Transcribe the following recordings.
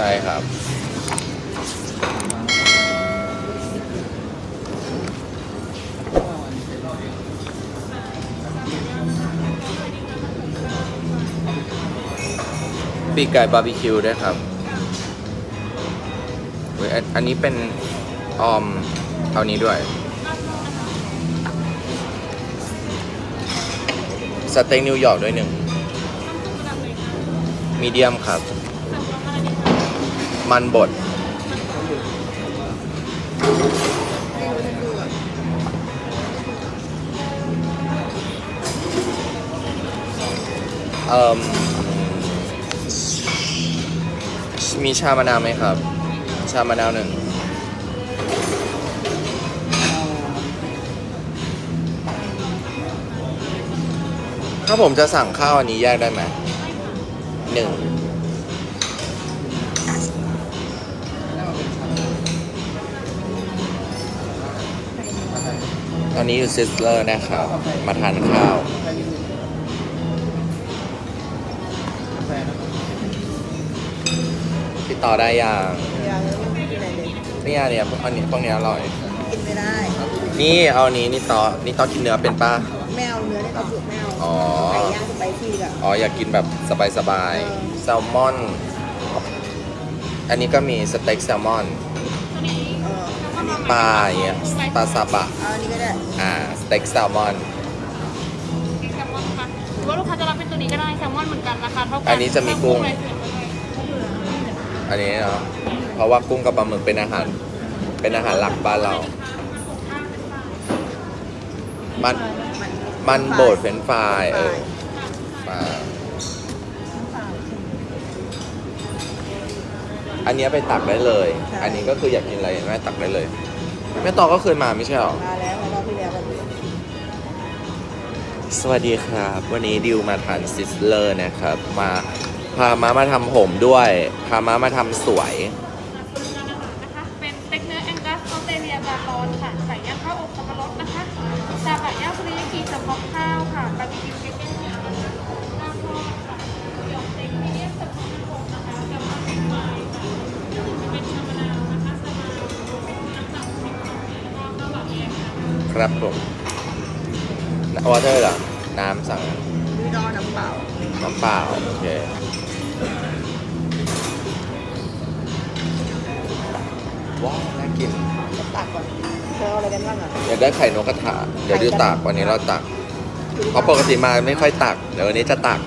ใช่ครับ ปีกไก่บาร์บีคิวด้วยครับเว้ยอันอันนี้เป็นออมเอานี้ด้วย สเต็กนิวยอร์กด้วยหนึ่ง มีเดียมครับ มันบด เอ่มมีชามะนาวไหมครับ ชามะนาวหนึ่งถ้าผมจะสั่งข้าวอันนี้แยกได้ไหมหนึ่ง อนนี้อยู่ซิสเลอร์นะครับ มาทานข้าวติดต่อได้ยังยังไม่กินอะไรเลยเนี่ยเนี่ยพวกอันนี้พวกเนี้ยอร่อย กินไม่ได้ นี่เอาอันนี้นี่ต่อนี่ต่อกินเนื้อเป็นป้าแมวเนื้อในกระปุกแมวอ๋อไก่ย่างสไปซี่อะอ๋ออยากกินแบบสบายเออๆแซลมอน อันนี้ก็มีสเต็กแซลมอนเอออันนี้ ปลาอย่างเงี้ยปลาซาบะเอาอันนี้ก็ได้อ่าสเต็กแซลมอน แซลมอนค่ะหรือว่าลูกค้าจะรับเป็นตัวนี้ก็ได้แซลมอนเหมือนกันราคาเท่ากันอันนี้จะมีกุ้งอะไรเสร็จเลยอันนี้เนาะเพราะว่ากุ้งกับปลาหมึกเป็นอาหาร เป็นอาหารหลักบ้านเรา มันมันโบดเฟรนช์ฟรายเออปลาอันเนี้ยไปตักได้เลย อันนี้ก็คืออยากกินอะไรแม่ตักได้เลย แม่ตอก็เคยมาไม่ใช่หรอ มาแล้วรอบที่แล้วแบบสวัสดีครับ วันนี้ดิวมาทานซิสเลอร์นะครับ มาพาม้ามาทำผมด้วย พาม้ามาทำสวย ครับผมวอเตอร์เหรอ น้ำสั่งมีดอน้ำเปล่า น้ำเปล่า โอเค ว้าว น่ากินตักก่อนเธอเอาอะไรกันบ้างอะอยากได้ไข่นกกระทาเดี๋ยวดิวตักวันนี้เราตักเพราะปกติมาไม่ค่อยตัก เดี๋ยววันนี้จะตัก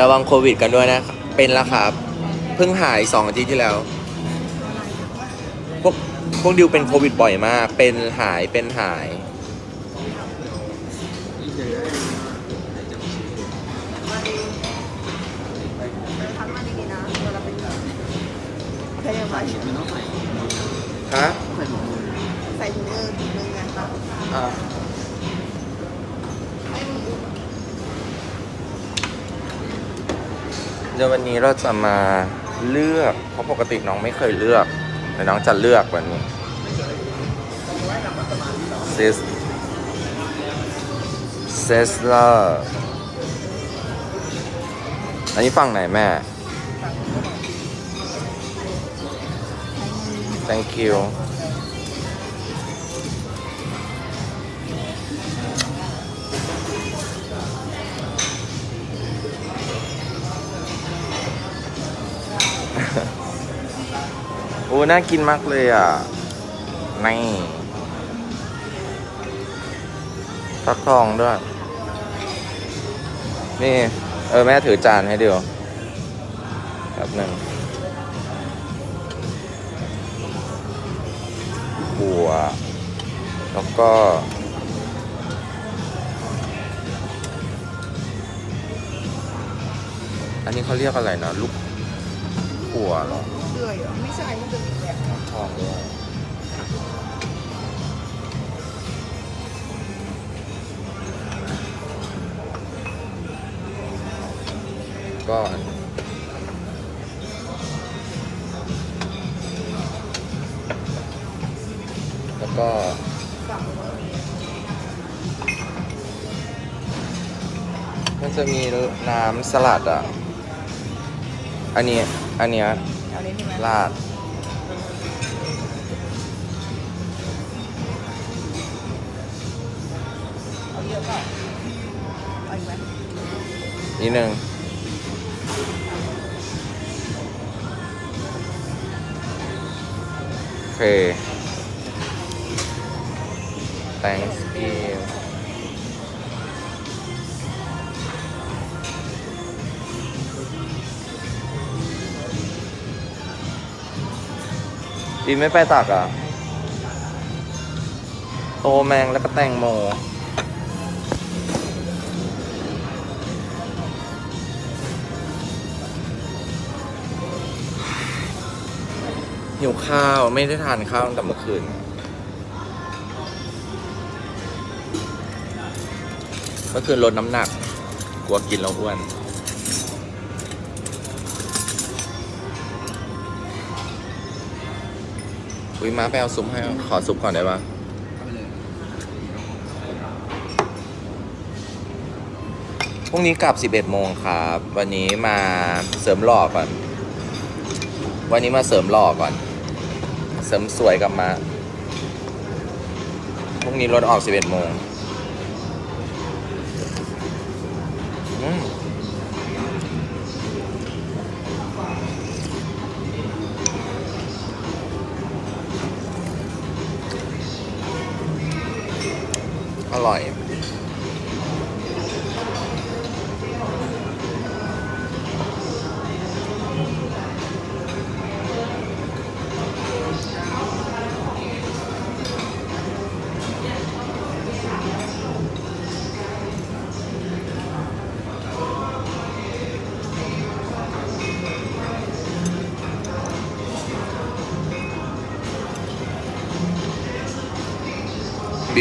ระวังโควิดกันด้วยนะ เป็นแล้วครับ เพิ่งหายสองอาทิตย์ที่แล้ว พวกพวกดิวเป็นโควิดบ่อยมาก เป็นหายเป็นหายทำมาดีๆนะเวลาเป็นใครยังไงฮะ ใส่ถุงมือถุงมือไงครับอ่าเดี๋ยววันนี้เราจะมาเลือก เพราะปกติน้องไม่เคยเลือก แต่น้องจะเลือกวันนี้ซิสเซสเลอร์อันนี้ฝั่งไหนแม่ thank you โอ้น่ากินมากเลยอะนี่ฟักทองด้วย นี่ เออ แม่ถือจานให้เดียวแบบหนึ่งบัว แล้วก็อันนี้เขาเรียกอะไรนะ ลูกขัวหรอ ยเหรอไม่ใช่มันเป็นอีกแบบทองด้วยก็แล้วก็มันจะมีน้ำสลัดอะ อันนี้ อันเนี้ย อานี้ใช่ไหมลาด เอาเยอะเปล่าเอาอีกไหมนิดนึงโอเค thanks you ดีไม่ไปตักอะ โตแมงแล้วก็แตงโม หิวข้าวไม่ได้ทานข้าวตั้งแต่เมื่อคืน เมื่อคืนลดน้ำหนัก กลัวกินแล้วอ้วน อุ้ยมาไปเอาซุปให้ ขอซุปก่อนได้ปะพรุ่งนี้กลับ 11 โมงครับ วันนี้มาเสริมหล่อก่อน วันนี้มาเสริมหล่อก่อน เสริมสวยกลับมา พรุ่งนี้รถออก 11 โมง อืม อร่อย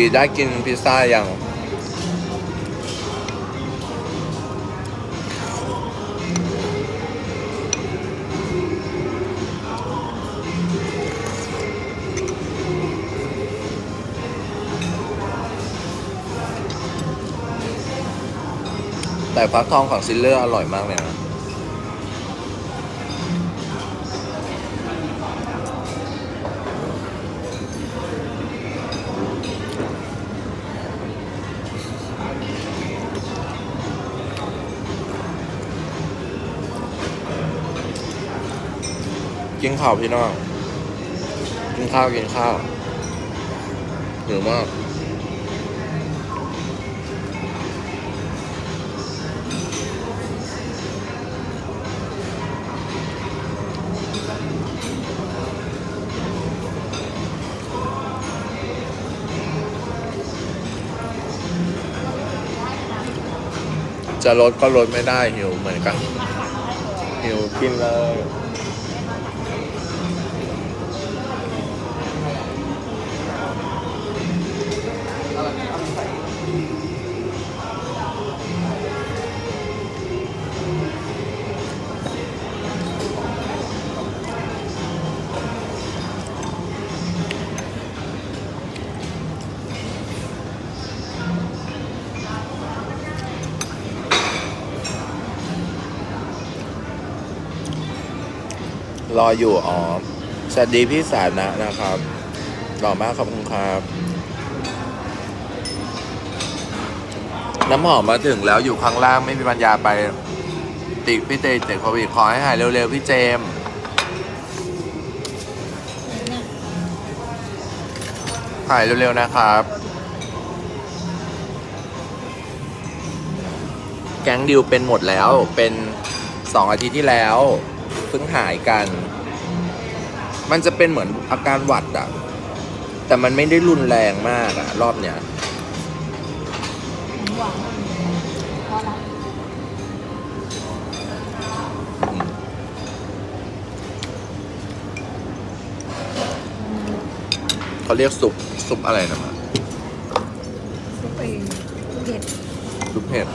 ีได้กินพิซซ่าอยังแต่ฟักทองของซิลเลอร์อร่อยมากเลยนะ กินข้าวพี่น้อง กินข้าวกินข้าวหิวมากจะลดก็ลดไม่ได้หิวเหมือนกันหิวกินเลย รออยู่อ๋อสวัสดีพี่สานะนะครับหล่อมากขอบคุณครับ น้ำหอมมาถึงแล้วอยู่ข้างล่างไม่มีปัญญาไป ติดพี่เตติดโควิดขอให้หายเร็วๆพี่เจมหายเร็วๆนะครับ แก๊งดิวเป็นหมดแล้วเป็นสองอาทิตย์ที่แล้ว เพิ่งหายกัน มันจะเป็นเหมือนอาการหวัดอะแต่มันไม่ได้รุนแรงมากอะรอบเนี้ยหวานเพราะอะไรอืมเขาเรียกซุปซุปอะไรนะมาซุปเองเผ็ดซุปเห็ด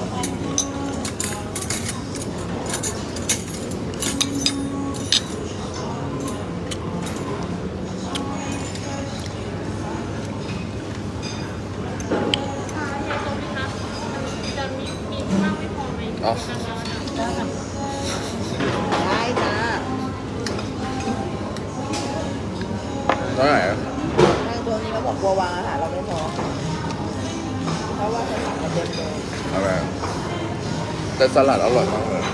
ตอนไหนทางตัวนี้เขาบอกกลัววางอาหารเราไม่พอเพราะว่าจะสั่งมาเต็มเลยอะไรแต่สลัดอร่อยมากเลย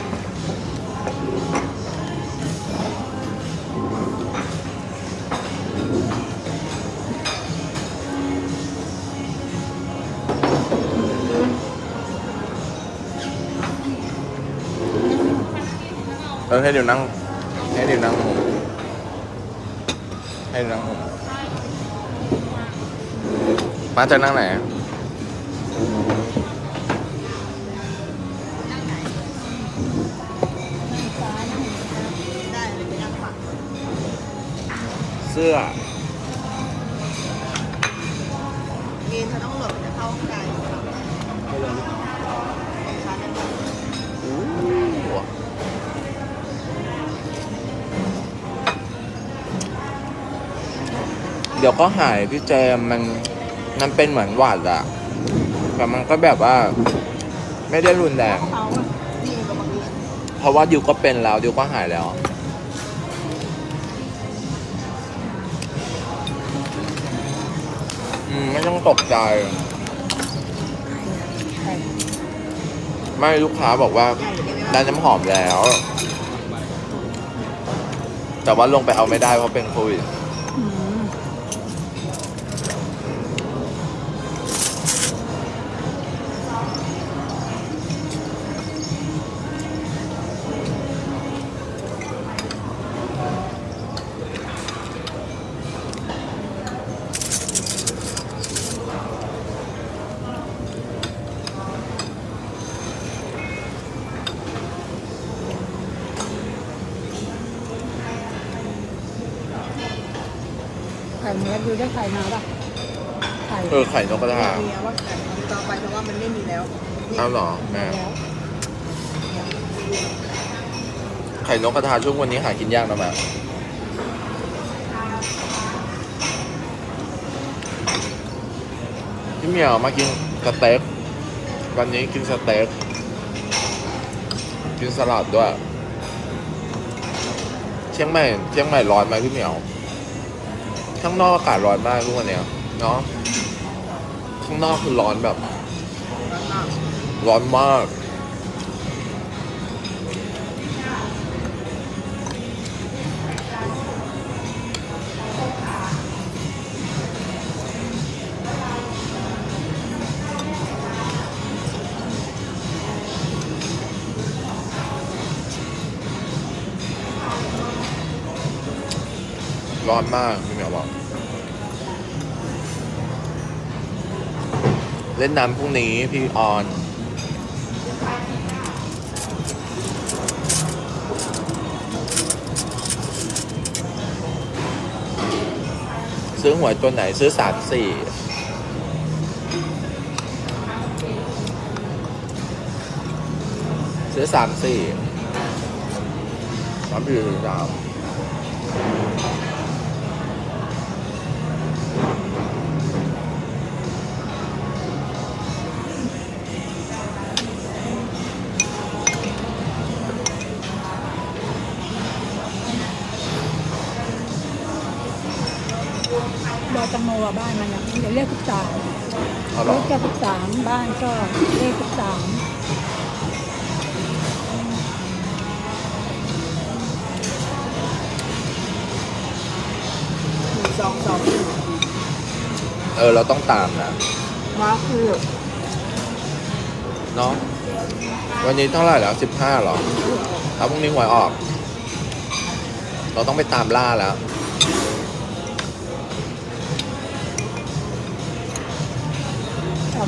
เออให้เดี๋ยวนั่งให้เดี๋ยวนั่งผมให้เดี๋ยวนั่งผม มาจะนั่งไหนได้เลยไปนั่งฝักเสื้อมีนเธอต้องหลบจะเข้าข้างในครับของฉันเนี่ยเดี๋ยวก็หายพี่เจมส์มัน มันเป็นเหมือนหวัดอะแต่มันก็แบบว่า ไม่ได้รุนแรง เพราะว่าดิวก็เป็นแล้วดิวก็หายแล้ว อืม ไม่ต้องตกใจ ไม่ลูกค้าบอกว่าได้น้ำหอมแล้ว แต่ว่าลงไปเอาไม่ได้เพราะเป็นโควิด ข่เนื้อดูได้ไข่มาป่ะไข่เออไข่นกกระทาเมียว่าแต่ต่อไปเพราะว่ามันไม่มีแล้วนี่เอาเหรอแม่แล้วไข่นกกระทาช่วงวันนี้หากินยากนะแม่พี่เหมียวมากินสเต็กวันนี้กินสเต็กกินสลัดด้วย เชียงใหม่เชียงใหม่ร้อนไหมพี่เหมียว ข้างนอกอากาศร้อนมากทุกวันเนี้ยเนาะข้างนอกคือร้อนแบบ ร้อนมากร้อนมาก เล่นน้ำพรุ่งนี้พี่ออน ซื้อหวยตัวไหนซื้อสามสี่ซื้อสามสี่สามสี่สาม อตังโมอะบ้านมันอะเดี๋ยวเลขสิบสามเอาเหรรอถก็สิบสามบ้านก็เลขสิบสามหนึ่งสองสองเออ เราต้องตามนะมาคือเนาะวันนี้เท่าไหร่แล้วสิบห้าหรอเอาพรุ่งนี้หวยออก เราต้องไปตามล่าแล้ว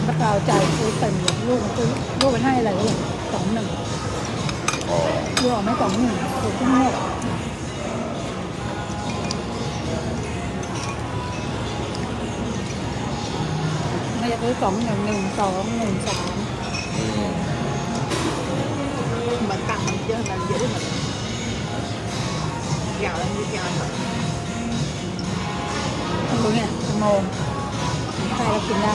สองตะกาจ่ายซื้อเต็มเลยลูกซื้อลูกไปให้อะไรลูกสองหนึ่งอ๋อลูกออกไม่สองหนึ่งถูกทุกงวดไม่จะซื้อสองหนึ่งหนึ่งสองหนึ่งสามอืมเหมือนตังค์มันเยอะมันเยอะเหมือนย่างละนิดอย่างละหน่อยดูเนี่ยตังโมใครเรากินได้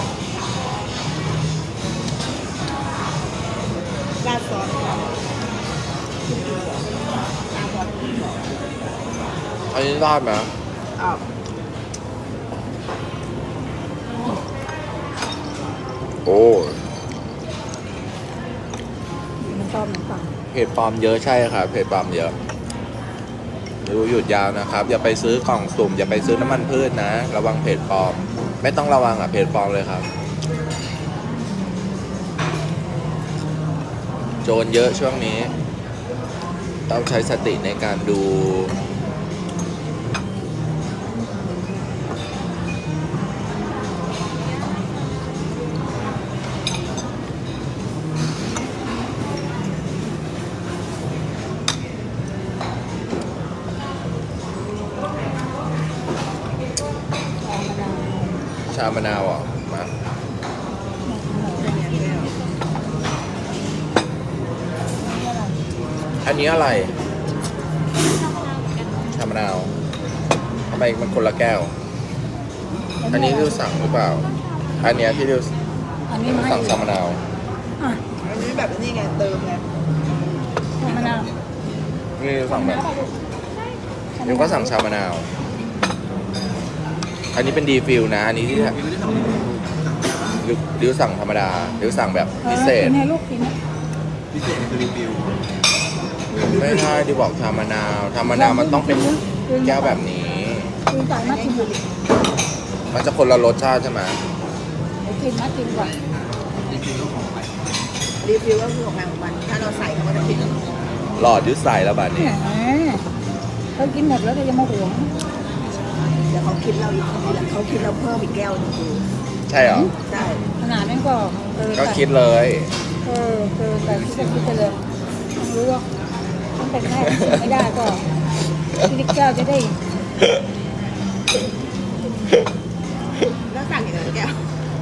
ราดซอสอันนี้ได้ไหมอ้าวโอ้น้ำต้มน้ำตาลเผ็ดปลอมเยอะใช่ครับเผ็ดปลอมเยอะดูหยุดยาวนะครับ อย่าไปซื้อกล่องสุ่ม อย่าไปซื้อน้ำมันพืชนะ ระวังเผ็ดปลอม ไม่ต้องระวังอะเผ็ดปลอมเลยครับ โจรเยอะช่วงนี้ ต้องใช้สติในการดู ชามะนาวอะ อันนี้อะไรชามะนาวทำไมมันคนละแก้ว อันนี้ที่สั่งหรือเปล่า อันเนี้ยที่ดิวอันนี้ไม่สั่งชามะนาวอะอันนี้แบบนี้ไงเติมไงมะนาวนี่ดิวสั่งแบบดิวก็สั่งชามะนาว อันนี้เป็นดีฟิลนะ อันนี้ที่ดิวดิวสั่งธรรมดาดิวสั่งแบบพิเศษกินให้ลูกกินนะพิเศษคือรีวิว ไม่ใช่ดิวบอกชามะนาวชามะนาวมันต้องเป็นแก้วแบบนี้ กินจ่ายมากินก่อนมันจะคนละรสชาติใช่ไหมเดี๋ยวกินมากินก่อนรีวิวต้องของใครรีฟิลก็คือของแมงของมัน ถ้าเราใส่เขาก็จะคิดหลอดยุดใส่แล้วบัดแหนี้ มเขากินหมดแล้วก็ยังมาหวงเดี๋ยวเขาคิดเราอีกทีหลังเขาคิดเราเพิ่มอีกแก้วหนึงคือใช่เหรอ ใช่ขนาดนั้นก็เออก็คิดเลย เออเออแต่คิดไปคิดไปเลยต้องรู้ว่า ต้องเป็นแม่กินไม่ได้ก็กินแก้วจะได้แล้วสั่งอีกหนึ่งแก้ว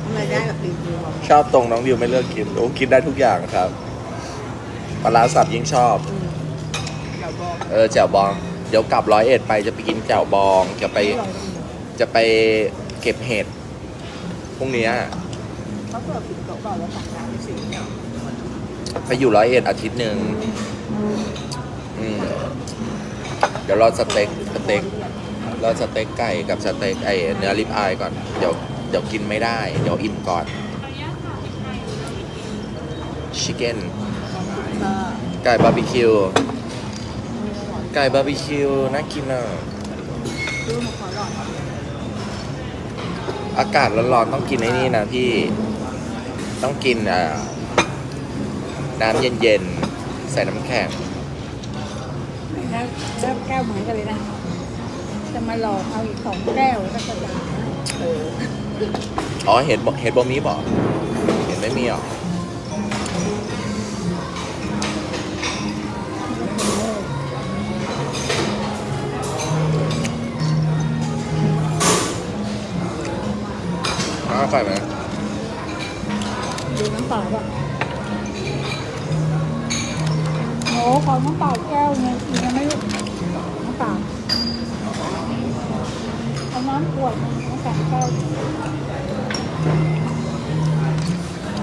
ทำไมได้แบบรีฟิลชอบตรงน้องดิวไม่เลือกกินโอ้กินได้ทุกอย่างครับปลาร้าสับยิ่งชอบ เราบอกเออแจ่วบอง เดี๋ยวกลับร้อยเอ็ดไปจะไปกินแจ่วบองจะไปอร่อยดีจะไปเก็บเห็ดพรุ่งเนี้ยเขาเปิดปิดโต๊ะก่อนแล้วสั่งน้ำไปสี่เนี่ยไปอยู่ร้อยเอ็ดอาทิตย์หนึ่ง อืมเดี๋ยวรอสเต็กสเต็กรอสเต็กไก่กับสเต็กไอเนื้อริบอายก่อนเดี๋ยวเดี๋ยวกินไม่ได้ เดี๋ยวอิ่มก่อนชิคเก้นไก่บาร์บีคิวไก่บาร์บีคิวน่ากินอะดูมาขอหลอดอากาศร้อนๆต้องกินไอ้นี่นะพี่ต้องกินอ่าน้ำเย็นๆ ใส่น้ำแข็ง แล้วแล้วแก้วเหมือนกันเลยนะ จะมาหลอกเอาอีกสองแก้วก็จะด่าเอออ๋อเห็ดบ่เห็ดบ่มีบ่เห็ดไม่มีหรออ้าวอร่อยไหมดูน้ำเปล่าป่ะ ขอน้ำเปล่าแก้วนึงยังไม่รู้น้ำเปล่าเอาน้ำขวดนึงน้ำแข็งแก้ว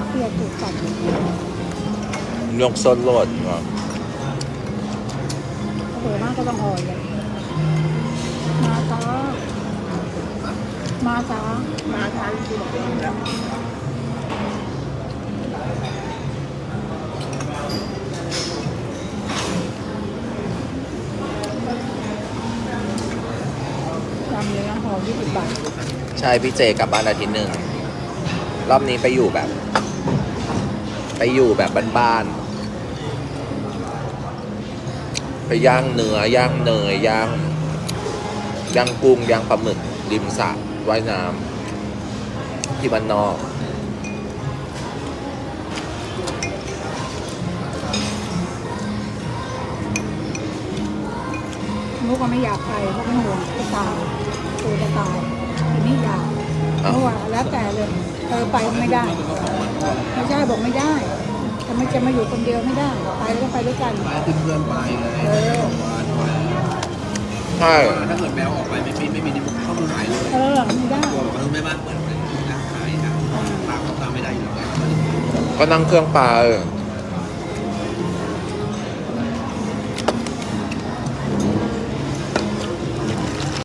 เพียถูกสับยกสดโลดเหรอเผื่อมากก็ต้องอ่อยเลยมาช้ามาช้า มาทานคือบอกเองแล้ว ใช่พี่เจกลับบ้านอาทิตย์หนึ่งรอบนี้ไปอยู่แบบ ไปอยู่แบบบ้านๆไปย่างเนื้อย่างเนยย่างย่างกุ้งย่างปลาหมึกริมสระว่ายน้ำที่บ้านนอกนุกก็ไม่อยากไปเพราะเป็นห่วงจะตายตัวจะตาย ทีนี้อยากเอ้าเมื่อวานแล้วแต่เลยเออไปไม่ได้ ไม่ใช่บอกไม่ได้จะไม่จะมาอยู่คนเดียวไม่ได้ ไปแล้วก็ไปด้วยกันไปคือเพื่อนไปไงเออใช่ถ้าเกิดแมวออกไปไม่มีไม่มีนี่เข้ามือหายเลยเออไม่ได้กลัวแบบว่าแม่บ้านเปิดเป็นร้านขายนะตามเขาตามไม่ได้อยู่แล้วไงก็นั่งเครื่องไปเ